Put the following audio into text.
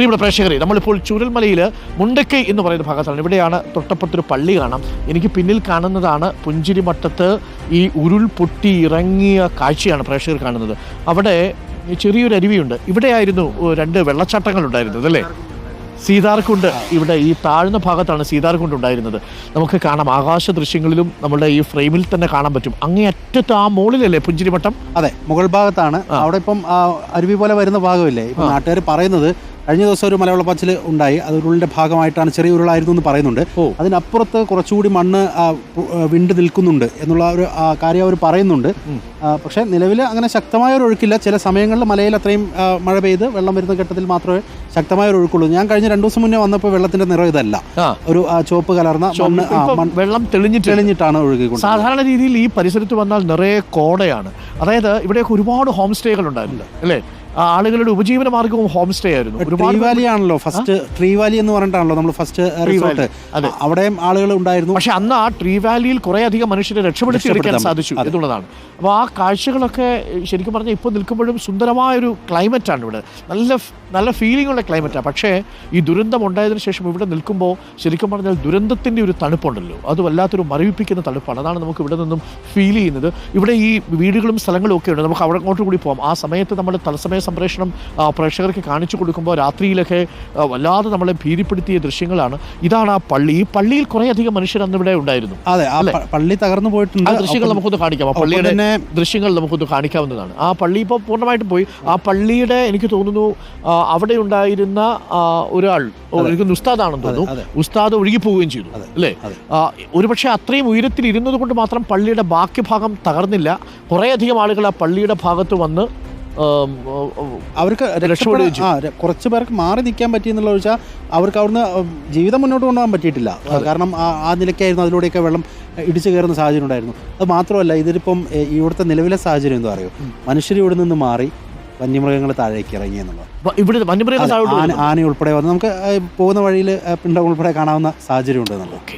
പ്രിയപ്പെട്ട പ്രേക്ഷകരെ നമ്മളിപ്പോൾ ചുരൽമലയിൽ മുണ്ടക്കൈ എന്ന് പറയുന്ന ഭാഗത്താണ്. ഇവിടെയാണ് തൊട്ടപ്പുറത്തൊരു പള്ളി കാണാം. എനിക്ക് പിന്നിൽ കാണുന്നതാണ് പുഞ്ചിരിമട്ടത്ത് ഈ ഉരുൾ പൊട്ടി ഇറങ്ങിയ കാഴ്ചയാണ് പ്രേക്ഷകർ കാണുന്നത്. അവിടെ ചെറിയൊരു അരുവിയുണ്ട്. ഇവിടെയായിരുന്നു രണ്ട് വെള്ളച്ചാട്ടങ്ങൾ ഉണ്ടായിരുന്നത് അല്ലേ? സീതാർകുണ്ട് ഇവിടെ ഈ താഴ്ന്ന ഭാഗത്താണ് സീതാർകുണ്ട് ഉണ്ടായിരുന്നത്. നമുക്ക് കാണാം ആകാശ ദൃശ്യങ്ങളിലും നമ്മുടെ ഈ ഫ്രെയിമിൽ തന്നെ കാണാൻ പറ്റും. അങ്ങേ അറ്റത്ത് ആ മുകളിലല്ലേ പുഞ്ചിരിമട്ടം അതെ മുകൾ ഭാഗത്താണ്. അവിടെ ഇപ്പം അരുവി പോലെ വരുന്ന ഭാഗമില്ലേ? ഇപ്പം നാട്ടുകാർ പറയുന്നത് കഴിഞ്ഞ ദിവസം ഒരു മലവെള്ളപ്പാച്ചിൽ ഉണ്ടായി. അത് ഉരുളിന്റെ ഭാഗമായിട്ടാണ് ചെറിയ ഉരുളായിരുന്നു എന്ന് പറയുന്നുണ്ട്. അതിനപ്പുറത്ത് കുറച്ചുകൂടി മണ്ണ് വിണ്ട് നിൽക്കുന്നുണ്ട് എന്നുള്ള ഒരു കാര്യം അവർ പറയുന്നുണ്ട്. പക്ഷേ നിലവിൽ അങ്ങനെ ശക്തമായ ഒരു ഒഴുക്കില്ല. ചില സമയങ്ങളിൽ മലയിൽ അത്രയും മഴ പെയ്ത് വെള്ളം വരുന്ന ഘട്ടത്തിൽ മാത്രമേ ശക്തമായ ഒരു ഒഴുക്കുള്ളൂ. ഞാൻ കഴിഞ്ഞ രണ്ടു ദിവസം മുന്നേ വന്നപ്പോൾ വെള്ളത്തിന്റെ നിറം ഇതല്ല. ഒരു ചുവപ്പ് കലർന്ന മണ്ണ് വെള്ളം തെളിഞ്ഞിട്ട് തെളിഞ്ഞിട്ടാണ് ഒഴുകിക്കൊണ്ട് സാധാരണ രീതിയിൽ ഈ പരിസരത്ത് വന്നാൽ നിറയെ കോടയാണ്. അതായത് ഇവിടെയൊക്കെ ഒരുപാട് ഹോം സ്റ്റേകൾ ഉണ്ടായിരുന്നു അല്ലേ? ആളുകളുടെ ഉപജീവന മാർഗവും ഹോം സ്റ്റേ ആയിരുന്നു. വാലി ആണല്ലോ ഫസ്റ്റ് ട്രീ വാലി എന്ന് പറഞ്ഞിട്ടാണല്ലോ നമ്മൾ ഫസ്റ്റ് റിസോർട്ട്. അവിടെയും ആളുകൾ ഉണ്ടായിരുന്നു. പക്ഷെ അന്ന് ആ ട്രീ വാലിയിൽ കുറെ അധികം മനുഷ്യരെ രക്ഷപ്പെടുത്തി എടുക്കാൻ സാധിച്ചു എന്നുള്ളതാണ്. അപ്പോൾ ആ കാഴ്ചകളൊക്കെ ശരിക്കും പറഞ്ഞാൽ ഇപ്പോൾ നിൽക്കുമ്പോഴും സുന്ദരമായൊരു ക്ലൈമറ്റാണ് ഇവിടെ. നല്ല നല്ല ഫീലിംഗ് ഉള്ള ക്ലൈമറ്റാണ് പക്ഷേ ഈ ദുരന്തം ഉണ്ടായതിനു ശേഷം ഇവിടെ നിൽക്കുമ്പോൾ ശരിക്കും പറഞ്ഞാൽ ദുരന്തത്തിന്റെ ഒരു തണുപ്പുണ്ടല്ലോ. അത് വല്ലാത്തൊരു മരവിപ്പിക്കുന്ന തണുപ്പാണ്. അതാണ് നമുക്ക് ഇവിടെ നിന്നും ഫീൽ ചെയ്യുന്നത്. ഇവിടെ ഈ വീടുകളും സ്ഥലങ്ങളും ഒക്കെ ഉണ്ട്. നമുക്ക് അവിടെ അങ്ങോട്ട് കൂടി പോകാം ആ സമയത്ത് നമ്മൾ തത്സമയ സംപ്രേഷണം പ്രേക്ഷകർക്ക് കാണിച്ചു കൊടുക്കുമ്പോൾ രാത്രിയിലൊക്കെ വല്ലാതെ നമ്മളെ ഭീതിപ്പെടുത്തിയ ദൃശ്യങ്ങളാണ്. ഇതാണ് ആ പള്ളി. ഈ പള്ളിയിൽ കുറേയധികം മനുഷ്യർ അന്ന് ഇവിടെ ഉണ്ടായിരുന്നു. അതെ പള്ളി തകർന്നു ആ പോയിട്ടുണ്ട് ദൃശ്യങ്ങൾ നമുക്കൊന്ന് കാണിക്കാം. ആ പള്ളിയുടെ ദൃശ്യങ്ങൾ നമുക്കൊന്ന് കാണിക്കാവുന്നതാണ്. ആ പള്ളി ഇപ്പോൾ പൂർണമായിട്ടും പോയി. ആ പള്ളിയുടെ എനിക്ക് തോന്നുന്നു അവിടെ ഉണ്ടായിരുന്ന ഒരാൾ എനിക്ക് ഉസ്താദാണെന്ന് തോന്നുന്നു. ഉസ്താദ് ഒഴുകിപ്പോവുകയും ചെയ്തു. അല്ലേ? ഒരുപക്ഷെ അത്രയും ഉയരത്തിൽ ഇരുന്നത് കൊണ്ട് മാത്രം പള്ളിയുടെ ബാക്കി ഭാഗം തകർന്നില്ല. കുറേയധികം ആളുകൾ ആ പള്ളിയുടെ ഭാഗത്ത് വന്ന് അവർക്ക് രക്ഷപ്പെടുകയും ആ കുറച്ച് പേർക്ക് മാറി നിൽക്കാൻ പറ്റിയെന്നുള്ള വെച്ചാൽ അവർക്ക് അവിടുന്ന് ജീവിതം മുന്നോട്ട് കൊണ്ടുപോകാൻ പറ്റിയിട്ടില്ല. കാരണം ആ നിലയ്ക്കായിരുന്നു അതിലൂടെയൊക്കെ വെള്ളം ഇടിച്ചു കയറുന്ന സാഹചര്യം ഉണ്ടായിരുന്നു. അത് മാത്രമല്ല ഇതിലിപ്പം ഇവിടുത്തെ നിലവിലെ സാഹചര്യം എന്താ അറിയോ മനുഷ്യർ ഇവിടെ നിന്ന് മാറി വന്യമൃഗങ്ങൾ താഴേക്ക് ഇറങ്ങി എന്നുള്ളത്. ഇവിടെ വന്യമൃഗങ്ങൾ ആന. ഉൾപ്പെടെ വന്ന് നമുക്ക് പോകുന്ന വഴിയിൽ പിണ്ടം ഉൾപ്പെടെ കാണാവുന്ന സാഹചര്യം ഉണ്ട് ഓക്കെ.